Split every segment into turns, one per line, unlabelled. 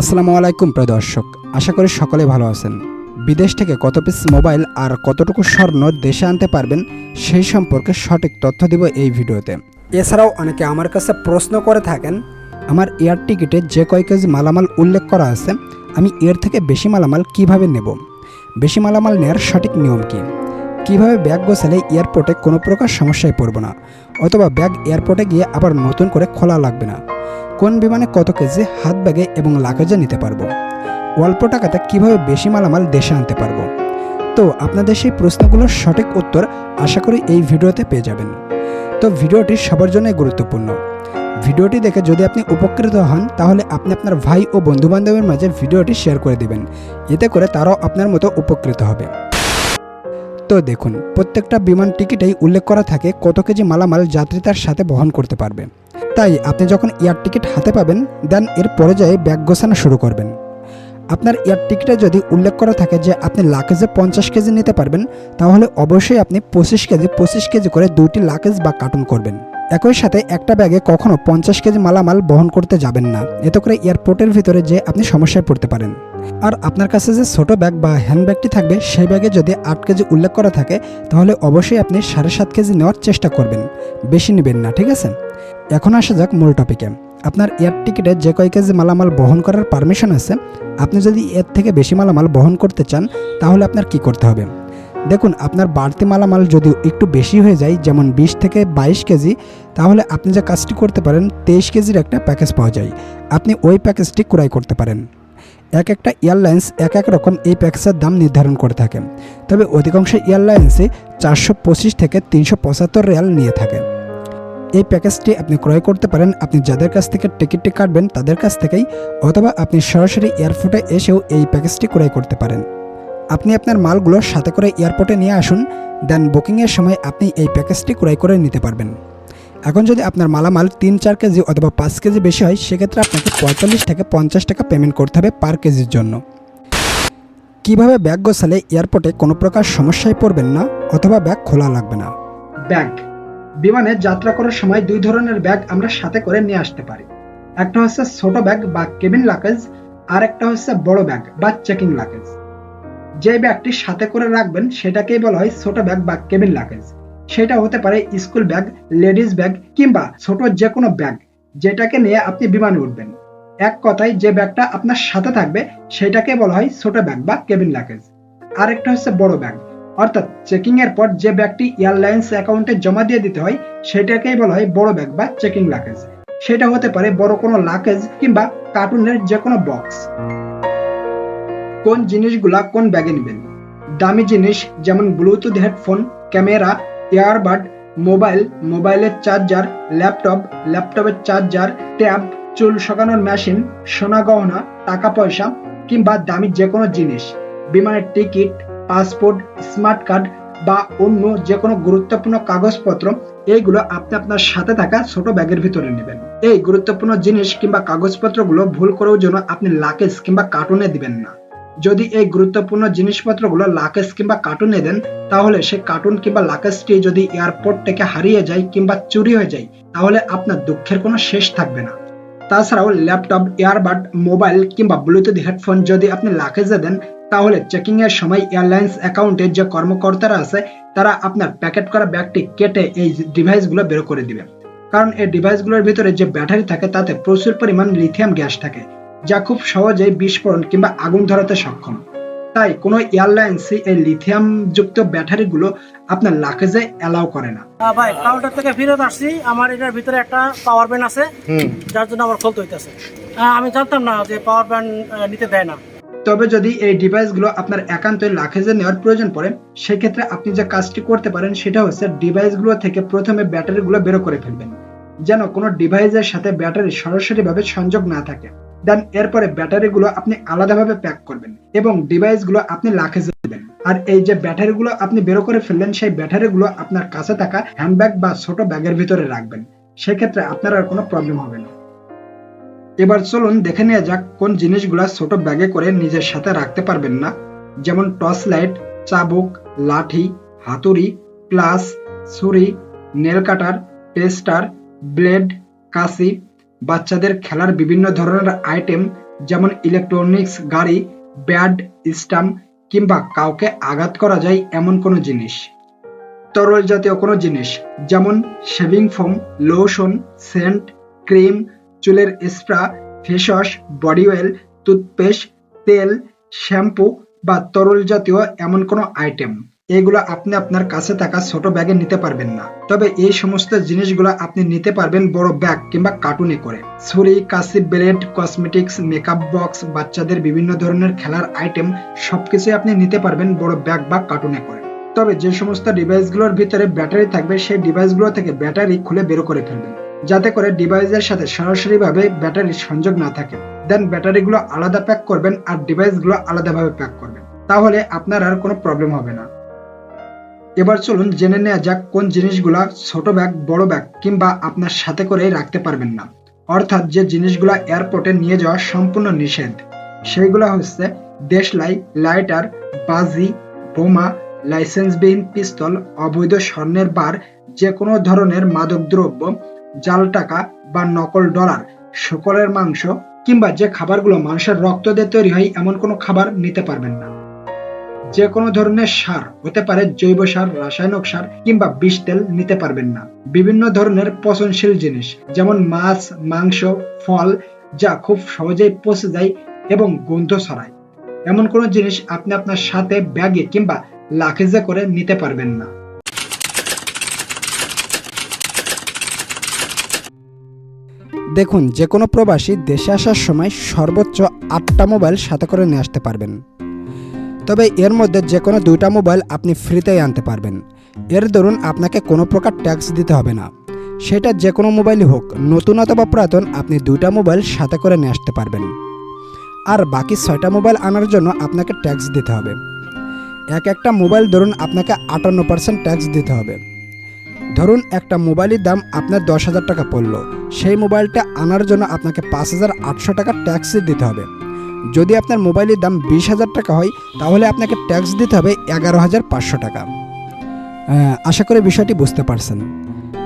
আসসালামু আলাইকুম প্রিয় দর্শক, আশা করি সকলে ভালো আছেন। বিদেশ থেকে কত পিস মোবাইল আর কতটুকু স্বর্ণ দেশে আনতে পারবেন, সেই সম্পর্কে সঠিক তথ্য দিব এই ভিডিওতে। এছাড়াও অনেকে আমার কাছে প্রশ্ন করে থাকেন, আমার এয়ার টিকিটে যে কয় কেজি মালামাল উল্লেখ করা আছে, আমি এর থেকে বেশি মালামাল কীভাবে নেব? বেশি মালামাল নেওয়ার সঠিক নিয়ম কী? কীভাবে ব্যাগ গোছালে এয়ারপোর্টে কোনো প্রকার সমস্যায় পড়ব না, অথবা ব্যাগ এয়ারপোর্টে গিয়ে আবার নতুন করে খোলা লাগবে না? কোন বিমানে কত কেজি হাত ব্যাগে এবং লাগেজে নিতে পারব? অল্প টাকাতে কীভাবে বেশি মালামাল দেশে আনতে পারব? তো আপনাদের সেই প্রশ্নগুলোর সঠিক উত্তর আশা করি এই ভিডিওতে পেয়ে যাবেন। তো ভিডিওটি সবার জন্যই গুরুত্বপূর্ণ। ভিডিওটি দেখে যদি আপনি উপকৃত হন, তাহলে আপনি আপনার ভাই ও বন্ধুবান্ধবের মাঝে ভিডিওটি শেয়ার করে দিবেন। এতে করে তারাও আপনার মতো উপকৃত হবে। তো দেখুন, প্রত্যেকটা বিমান টিকিটেই উল্লেখ করা থাকে কত কেজি মালামাল যাত্রী তার সাথে বহন করতে পারবে। তাই আপনি যখন এয়ার টিকিট হাতে পাবেন, দেন এর পর্যায়ে ব্যাগ গোছানো শুরু করবেন। আপনার এয়ার টিকিটে যদি উল্লেখ করা থাকে যে আপনি লাকেজে পঞ্চাশ কেজি নিতে পারবেন, তাহলে অবশ্যই আপনি পঁচিশ কেজি পঁচিশ কেজি করে দুইটি লাকেজ বা কার্টুন করবেন। একই সাথে একটা ব্যাগে কখনও পঞ্চাশ কেজি মালামাল বহন করতে যাবেন না। এতে করে এয়ারপোর্টের ভিতরে যে আপনি সমস্যায় পড়তে পারেন। আর আপনার কাছে যে ছোট ব্যাগ বা হ্যান্ড ব্যাগটি থাকবে, সেই ব্যাগে যদি আট কেজি উল্লেখ করা থাকে, তাহলে অবশ্যই আপনি সাড়ে সাত কেজি নেওয়ার চেষ্টা করবেন। বেশি নেবেন না, ঠিক আছে? এখন আসা যাক মূল টপিকে আপনার এয়ার টিকিটে যে কয় কেজি মালামাল বহন করার পারমিশন আছে, আপনি যদি এর থেকে বেশি মালামাল বহন করতে চান, তাহলে আপনার কি করতে হবে? দেখুন, আপনার বাড়তি মালামাল যদি একটু বেশি হয়ে যায়, যেমন বিশ থেকে বাইশ কেজি, তাহলে আপনি যে কাজটি করতে পারেন, তেইশ কেজির একটা প্যাকেজ পাওয়া যায়। আপনি ওই প্যাকেজটি ক্রয় করতে পারেন। এক একটা এয়ারলাইন্স এক এক রকম এই প্যাকেজের দাম নির্ধারণ করে থাকে। তবে অধিকাংশ এয়ারলাইন্সে চারশো পঁচিশ থেকে তিনশো পঁচাত্তর রিয়াল নিয়ে থাকে। এই প্যাকেজটি আপনি ক্রয় করতে পারেন। আপনি যাদের কাছ থেকে টিকিটটি কাটবেন, তাদের কাছ থেকেই অথবা আপনি সরাসরি এয়ারপোর্টে এসেও এই প্যাকেজটি ক্রয় করতে পারেন। আপনি আপনার মালগুলো সাথে করে এয়ারপোর্টে নিয়ে আসুন, দেন বুকিংয়ের সময় আপনি এই প্যাকেজটি ক্রয় করে নিতে পারবেন। এখন যদি আপনার মালামাল তিন, চার কেজি অথবা পাঁচ কেজি বেশি হয়, সেক্ষেত্রে আপনাকে পঁয়তাল্লিশ থেকে পঞ্চাশ টাকা পেমেন্ট করতে হবে পার কেজির জন্য। কীভাবে ব্যাগ গোছালে এয়ারপোর্টে কোনো প্রকার সমস্যায় পড়বেন না, অথবা ব্যাগ খোলা লাগবে না? ব্যাগ। বিমানে যাত্রা করার সময় দুই ধরনের ব্যাগ আমরা সাথে করে নিয়ে আসতে পারি। একটা হচ্ছে ছোট ব্যাগ বা কেবিন লাগেজ আর একটা হচ্ছে বড় ব্যাগ বা চেকিং লাগেজ যে ব্যাগটি সাথে করে রাখবেন, সেটাকেই বলা হয় ছোট ব্যাগ বা কেবিন লাগেজ সেটা হতে পারে স্কুল ব্যাগ লেডিস ব্যাগ কিংবা ছোট যে কোনো ব্যাগ, যেটাকে নিয়ে আপনি বিমানে উঠবেন। এক কথায়, যে ব্যাগটা আপনার সাথে থাকবে, সেটাকে বলা হয় ছোট ব্যাগ বা কেবিন লাগেজ আরেকটা হচ্ছে বড় ব্যাগ। অর্থাৎ চেকিং এর পর যে ব্যাগটি এয়ারলাইন্স অ্যাকাউন্টে জমা দিয়ে দিতে হয়, সেটাকেই বলা হয় বড় ব্যাগ বা চেকিং লাগেজ সেটা হতে পারে বড় কোনো লাকেজ কিংবা কার্টুনের যে কোনো বক্স কোন জিনিসগুলা কোন ব্যাগে নেবেন? দামি জিনিস যেমন bluetooth headphone camera earbud mobile মোবাইলের চার্জার ল্যাপটপ ল্যাপটপের চার্জার ট্যাব চুল শোকানোর মেশিন সোনা গহনা, টাকা পয়সা কিংবা দামি যে কোনো জিনিস। বিমানের টিকিট পাসপোর্ট, স্মার্ট কার্ড বা অন্য যে কোনো গুরুত্বপূর্ণ কাগজপত্র, এইগুলো আপনি আপনার সাথে থাকা ছোট ব্যাগের ভিতরে নেবেন। এই গুরুত্বপূর্ণ জিনিস কিংবা কাগজপত্রগুলো ভুল করেও যেন আপনি লাকেজ কিংবা কার্টুনে দিবেন না। যদি এই গুরুত্বপূর্ণ জিনিসপত্রগুলো লাকেজ কিংবা কার্টুনে দেন, তাহলে সে কার্টুন কিংবা লাকেজটি যদি এয়ারপোর্ট থেকে হারিয়ে যায় কিংবা চুরি হয়ে যায়, তাহলে আপনার দুঃখের কোনো শেষ থাকবে না। তাছাড়াও ল্যাপটপ এয়ারবাড মোবাইল কিংবা ব্লুটুথ হেডফোন যদি আপনি লাকেজে দেন, তাহলে চেকিং এর সময় এয়ারলাইন্স অ্যাকাউন্টে যে কর্মকর্তারা আছে, তারা আপনার প্যাকেট করা ব্যাগটি কেটে এই ডিভাইসগুলো বের করে দিবে। কারণ এই ডিভাইসগুলোর ভিতরে যে ব্যাটারি থাকে, তাতে প্রচুর পরিমাণ লিথিয়াম গ্যাস থাকে, যা খুব সহজেই বিস্ফোরণ কিংবা আগুন ধরাতে সক্ষম। তাই কোনো এয়ারলাইন্সই এই লিথিয়াম যুক্ত ব্যাটারিগুলো আপনার লাকেজে অ্যালাউ করে না।
ভাই কাউন্টার থেকে ফেরত আসছি। আমার এটার ভিতরে একটা পাওয়ার ব্যান্ড আছে। যার জন্য আমার খুলতে হইতেছে। আমি জানতাম না যে পাওয়ার ব্যান্ড নিতে দেয় না।
তবে যদি এই ডিভাইসগুলো আপনার একান্তই লাকেজে নেওয়ার প্রয়োজন পড়ে সেক্ষেত্রে আপনি যে কাজটি করতে পারেন সেটা হচ্ছে ডিভাইসগুলো থেকে প্রথমে ব্যাটারিগুলো বের করে ফেলবেন। যেন কোনো ডিভাইসের সাথে ব্যাটারি সরাসরি ভাবে সংযোগ না থাকে। দেন এরপরে ব্যাটারিগুলো আপনি আলাদাভাবে প্যাক করবেন এবং ডিভাইসগুলো আপনি লাকেজে দেবেন। আর এই যে ব্যাটারিগুলো আপনি বের করে ফেললেন, সেই ব্যাটারিগুলো আপনার কাছে থাকা হ্যান্ডব্যাগ বা ছোট ব্যাগের ভিতরে রাখবেন। সেক্ষেত্রে আপনার আর কোনো প্রবলেম হবে না। এবার চলুন দেখে নেওয়া যাক কোন জিনিসগুলো ছোট ব্যাগে করে নিজের সাথে রাখতে পারবেন না। যেমন টর্চ লাইট চাবুক, লাঠি, হাতুড়ি প্লাস ছুরি নেল কাটার টেস্টার ব্লেড কাশি বাচ্চাদের খেলার বিভিন্ন ধরনের আইটেম যেমন ইলেকট্রনিক্স গাড়ি ব্যাড স্টাম্প কিংবা কাউকে আঘাত করা যায় এমন কোনো জিনিস। তরল জাতীয় কোনো জিনিস যেমন shaving foam lotion scent cream চুলের spray face wash body oil toothpaste তেল শ্যাম্পু বা তরল জাতীয় এমন কোনো আইটেম এগুলো আপনি আপনার কাছে থাকা ছোট ব্যাগে নিতে পারবেন না। তবে এই সমস্ত জিনিসগুলো আপনি নিতে পারবেন বড় ব্যাগ কিংবা কার্টুনে করে। ছুরি, কাশি, ব্লেড, কসমেটিক্স মেকআপ বক্স বাচ্চাদের বিভিন্ন ধরনের খেলার আইটেম সবকিছুই আপনি নিতে পারবেন বড় ব্যাগ বা কার্টুনে করে। তবে যে সমস্ত ডিভাইসগুলোর ভিতরে ব্যাটারি থাকবে, সেই ডিভাইসগুলো থেকে ব্যাটারি খুলে বের করে ফেলবেন। যাতে করে ডিভাইসের সাথে সরাসরি ভাবে ব্যাটারির সংযোগ না থাকে। দেন ব্যাটারিগুলো আলাদা প্যাক করবেন আর ডিভাইসগুলো আলাদাভাবে প্যাক করবেন। তাহলে আপনার আর কোনো প্রবলেম হবে না। এবার চলুন জেনে নেওয়া যাক কোন জিনিসগুলা ছোট ব্যাগ, বড় ব্যাগ কিংবা আপনার সাথে করে রাখতে পারবেন না। অর্থাৎ যে জিনিসগুলা এয়ারপোর্টে নিয়ে যাওয়া সম্পূর্ণ নিষেধ। সেইগুলা হচ্ছে দেশলাই, লাইটার, বাজি, বোমা, লাইসেন্সবিহীন পিস্তল, অবৈধ স্বর্ণের বার যে কোনো ধরনের মাদকদ্রব্য জাল টাকা বা নকল ডলার শুকরের মাংস কিংবা যে খাবারগুলো মানুষের রক্ত দিয়ে তৈরি হয়, এমন কোনো খাবার নিতে পারবেন না। যে কোনো ধরনের সার, হতে পারে জৈব সার, রাসায়নিক সার, কিংবা বিষ তেল নিতে পারবেন না। বিভিন্ন ধরনের পচনশীল জিনিস, যেমন মাছ, মাংস, ফল, যা খুব সহজেই পচে যায় এবং গন্ধ ছড়ায়। এমন কোনো জিনিস আপনি আপনার সাথে ব্যাগে কিংবা লাকেজে করে নিতে পারবেন না। দেখুন যে কোনো প্রবাসী দেশে আসার সময় সর্বোচ্চ আটটা মোবাইল সাথে করে নিয়ে আসতে পারবেন। তবে এর মধ্যে যে কোনো দুইটা মোবাইল আপনি ফ্রিতেই আনতে পারবেন। এর দরুন আপনাকে কোনো প্রকার ট্যাক্স দিতে হবে না। সেটা যে কোনো মোবাইলই হোক, নতুন অথবা পুরাতন, আপনি দুইটা মোবাইল সাথে করে নিয়ে আসতে পারবেন। আর বাকি ছয়টা মোবাইল আনার জন্য আপনাকে ট্যাক্স দিতে হবে। এক একটা মোবাইল ধরুন আপনাকে আটান্ন পার্সেন্ট ট্যাক্স দিতে হবে। ধরুন একটা মোবাইলের দাম আপনার দশ হাজার টাকা পড়ল। সেই মোবাইলটা আনার জন্য আপনাকে পাঁচ হাজার আটশো টাকা ট্যাক্স দিতে হবে। যদি আপনার মোবাইলের দাম বিশ হাজার টাকা হয়, তাহলে আপনাকে ট্যাক্স দিতে হবে এগারো হাজার পাঁচশো টাকা। আশা করি বিষয়টি বুঝতে পারছেন।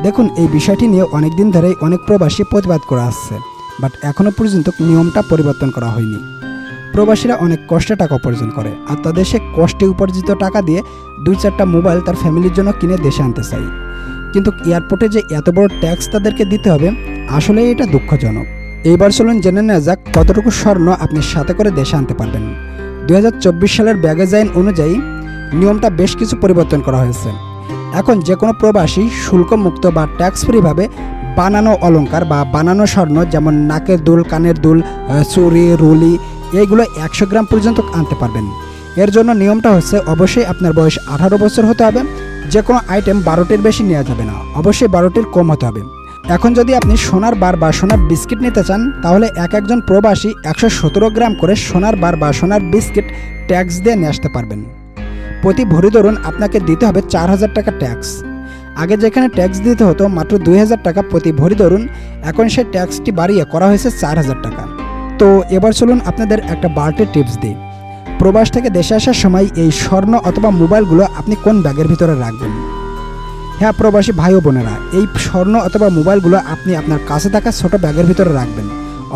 দেখুন, এই বিষয়টি নিয়ে অনেক দিন ধরেই অনেক প্রবাসী প্রতিবাদ করে আসছে বাট এখনও পর্যন্ত নিয়মটা পরিবর্তন করা হয়নি। প্রবাসীরা অনেক কষ্টে টাকা উপার্জন করে, আর তাদের সে কষ্টে উপার্জিত টাকা দিয়ে দুই চারটা মোবাইল তার ফ্যামিলির জন্য কিনে দেশে আনতে চাই। কিন্তু এয়ারপোর্টে যে এত বড় ট্যাক্স তাদেরকে দিতে হবে আসলে এটা দুঃখজনক। এইবার চলুন জেনে নেওয়া যাক কতটুকু স্বর্ণ আপনি সাথে করে দেশে আনতে পারবেন। দু হাজার চব্বিশ সালের ব্যাগেজ আইন অনুযায়ী নিয়মটা বেশ কিছু পরিবর্তন করা হয়েছে। এখন যে কোনো প্রবাসী শুল্কমুক্ত বা ট্যাক্স ফ্রিভাবে বানানো অলংকার বা বানানো স্বর্ণ, যেমন নাকের দুল, কানের দুল চুরি রুলি, এইগুলো একশো গ্রাম পর্যন্ত আনতে পারবেন। এর জন্য নিয়মটা হচ্ছে অবশ্যই আপনার বয়স আঠারো বছর হতে হবে। যে কোনো আইটেম বারোটির বেশি নেওয়া যাবে না। অবশ্যই বারোটির কম হতে হবে। এখন যদি আপনি সোনার বার বা সোনার বিস্কিট নিতে চান, তাহলে এক একজন প্রবাসী একশো সতেরো গ্রাম করে সোনার বার বা সোনার বিস্কিট ট্যাক্স দিয়ে নিয়ে আসতে পারবেন। প্রতি ভরি ধরুন আপনাকে দিতে হবে চার হাজার টাকা ট্যাক্স। আগে যেখানে ট্যাক্স দিতে হতো মাত্র দুই হাজার টাকা প্রতি ভরি ধরুন, এখন সেই ট্যাক্সটি বাড়িয়ে করা হয়েছে চার হাজার টাকা। তো এবার চলুন আপনাদের একটা বার্থডে টিপস দিই। প্রবাস থেকে দেশে আসার সময় এই স্বর্ণ অথবা মোবাইলগুলো আপনি কোন ব্যাগের ভিতরে রাখবেন? হ্যাঁ প্রবাসী ভাই বোনেরা, এই স্বর্ণ অথবা মোবাইলগুলো আপনি আপনার কাছে থাকা ছোট ব্যাগের ভিতরে রাখবেন।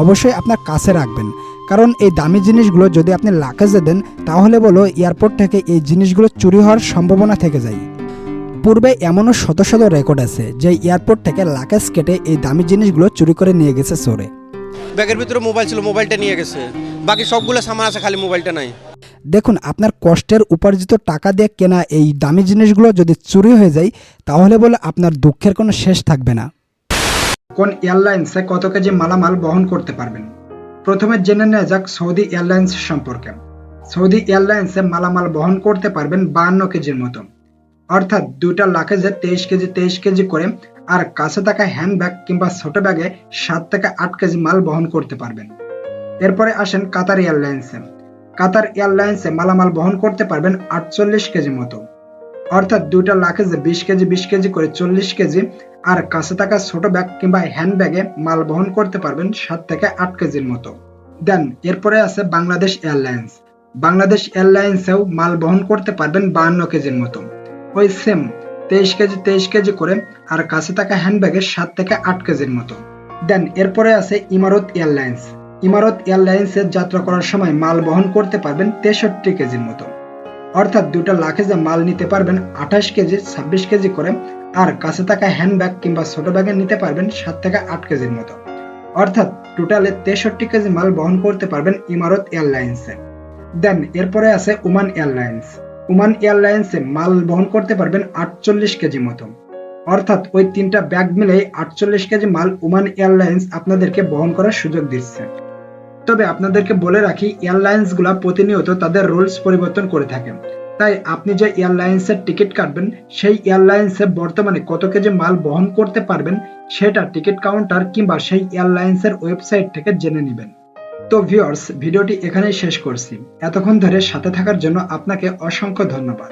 অবশ্যই আপনার কাছে রাখবেন। কারণ এই দামি জিনিসগুলো যদি আপনি লাকেজে দেন, তাহলে বলো এয়ারপোর্ট থেকে এই জিনিসগুলো চুরি হওয়ার সম্ভাবনা থেকে যায়। পূর্বে এমনও শত শত রেকর্ড আছে যে এয়ারপোর্ট থেকে লাকেজ কেটে এই দামি জিনিসগুলো চুরি করে নিয়ে গেছে চোরে।
ব্যাগের ভিতরে মোবাইল ছিল, মোবাইলটা নিয়ে গেছে। বাকি সবগুলো সামান আছে, খালি মোবাইলটা নাই।
দেখুন, আপনার কষ্টের উপার্জিত টাকা দিয়ে কেনা এই দামি জিনিসগুলো যদি চুরি হয়ে যায়, তাহলে বলে আপনার দুঃখের কোনো শেষ থাকবে না। কোন এয়ারলাইন্সে কত কেজি মালামাল বহন করতে পারবেন? প্রথমে জেনে নেওয়া যাক সৌদি এয়ারলাইন্স সম্পর্কে। সৌদি এয়ারলাইন্সে মালামাল বহন করতে পারবেন বাহান্ন কেজির মতো। অর্থাৎ দুটা লাকেজে তেইশ কেজি তেইশ কেজি করে, আর কাছে থাকা হ্যান্ডব্যাগ কিংবা ছোট ব্যাগে সাত থেকে আট কেজি মাল বহন করতে পারবেন। এরপরে আসেন কাতার এয়ারলাইন্সে। কাতার এয়ারলাইন্সে মালামাল বহন করতে পারবেন আটচল্লিশ কেজি মতো। অর্থাৎ দুইটা লাকেজে বিশ কেজি বিশ কেজি করে চল্লিশ কেজি আর কাছে থাকা ছোট ব্যাগ কিংবা হ্যান্ড ব্যাগে মাল বহন করতে পারবেন সাত থেকে আট কেজির মতো। দেন, এরপরে আছে বাংলাদেশ এয়ারলাইন্স। বাংলাদেশ এয়ারলাইন্সেও মাল বহন করতে পারবেন বাহান্ন কেজির মতো। ওই সেম, তেইশ কেজি তেইশ কেজি করে আর কাছে থাকা হ্যান্ড ব্যাগে সাত থেকে আট কেজির মতো। দেন, এরপরে আছে ইমারত এয়ারলাইন্স। ইমারত এয়ারলাইন্সে যাত্রা করার সময় মাল বহন করতে পারবেন তেষট্টি কেজির মতো। অর্থাৎ দুটো লাখেজে মাল নিতে পারবেন আঠাশ কেজি, ছাব্বিশ কেজি করে, আর কাছে থাকা হ্যান্ডব্যাগ কিংবা ছোট ব্যাগে নিতে পারবেন সাত থেকে আট কেজির মতো। অর্থাৎ টোটালে তেষট্টি কেজি মাল বহন করতে পারবেন ইমারত এয়ারলাইন্সে। দেন, এরপরে আছে ওমান এয়ারলাইন্স। ওমান এয়ারলাইন্সে মাল বহন করতে পারবেন আটচল্লিশ কেজি মতো। অর্থাৎ ওই তিনটা ব্যাগ মিলেই আটচল্লিশ কেজি মাল ওমান এয়ারলাইন্স আপনাদেরকে বহন করার সুযোগ দিচ্ছে। তবে আপনাদেরকে বলে রাখি এয়ারলাইন্সগুলা প্রতিনিয়ত তাদের রুলস পরিবর্তন করে থাকে। তাই আপনি যে এয়ারলাইন্সের টিকিট কাটবেন, সেই এয়ারলাইন্সে বর্তমানে কত কেজি মাল বহন করতে পারবেন, সেটা টিকিট কাউন্টার কিংবা সেই এয়ারলাইন্সের ওয়েবসাইট থেকে জেনে নেবেন। তো ভিউয়ার্স, ভিডিওটি এখানেই শেষ করছি। এতক্ষণ ধরে সাথে থাকার জন্য আপনাকে অসংখ্য ধন্যবাদ।